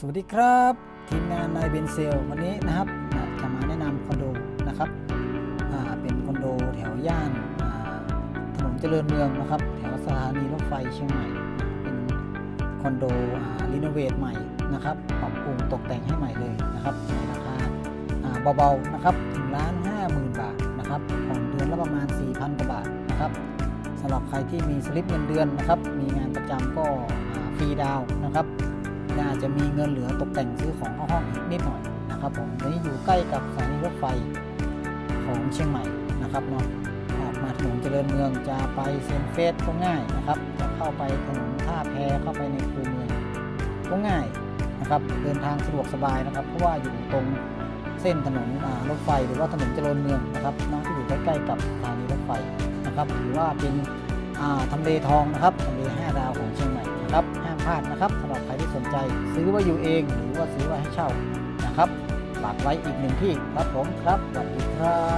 สวัสดีครับทีมงานนายเบนเซลวันนี้นะครับจะมาแนะนำคอนโดนะครับเป็นคอนโดแถวย่านถนนเจริญเมืองนะครับ แถวสถานีรถไฟเชียงใหม่ เป็นคอนโดรีโนเวทใหม่นะครับปรับปรุงตกแต่งให้ใหม่เลยนะครับราคาเบาๆนะครับถึงล้านห้าหมื่นบาทนะครับผ่อนเดือนละประมาณ 4,000กว่าบาทนะครับสำหรับใครที่มีสลิปเงินเดือนนะครับ มีงานประจำก็ฟรีดาวนะครับ และอาจจะมีเงินเหลือตกแต่งซื้อของเข้าห้องอีกนิดหน่อยนะครับผมนนี้อยู่ใกล้กับสถานีรถไฟของเชียงใหม่นะครับเนาะออกมาถนนเจริญเมืองจะไปเซนเฟสก็ง่ายนะครับ จะเข้าไปถนนท่าแพเข้าไปในคูเมืองก็ง่ายนะครับเดินทางสะดวกสบายนะครับ เพราะว่าอยู่ตรงเส้นถนนรถไฟหรือว่าถนนเจริญเมืองนะครับนะที่อยู่ใกล้ๆกับสถานีรถไฟนะครับหรือว่าเป็นทำเลทองนะครับทำเล5ดาวของเชียงใหม่นะครับห้าม พลาดนะครับสำหรับใครที่สนใจซื้อไว้อยู่เอง หรือว่าซื้อไว้ให้เช่านะครับฝากไว้อีกหนึ่งที่ครับผมครับสวัสดีครับ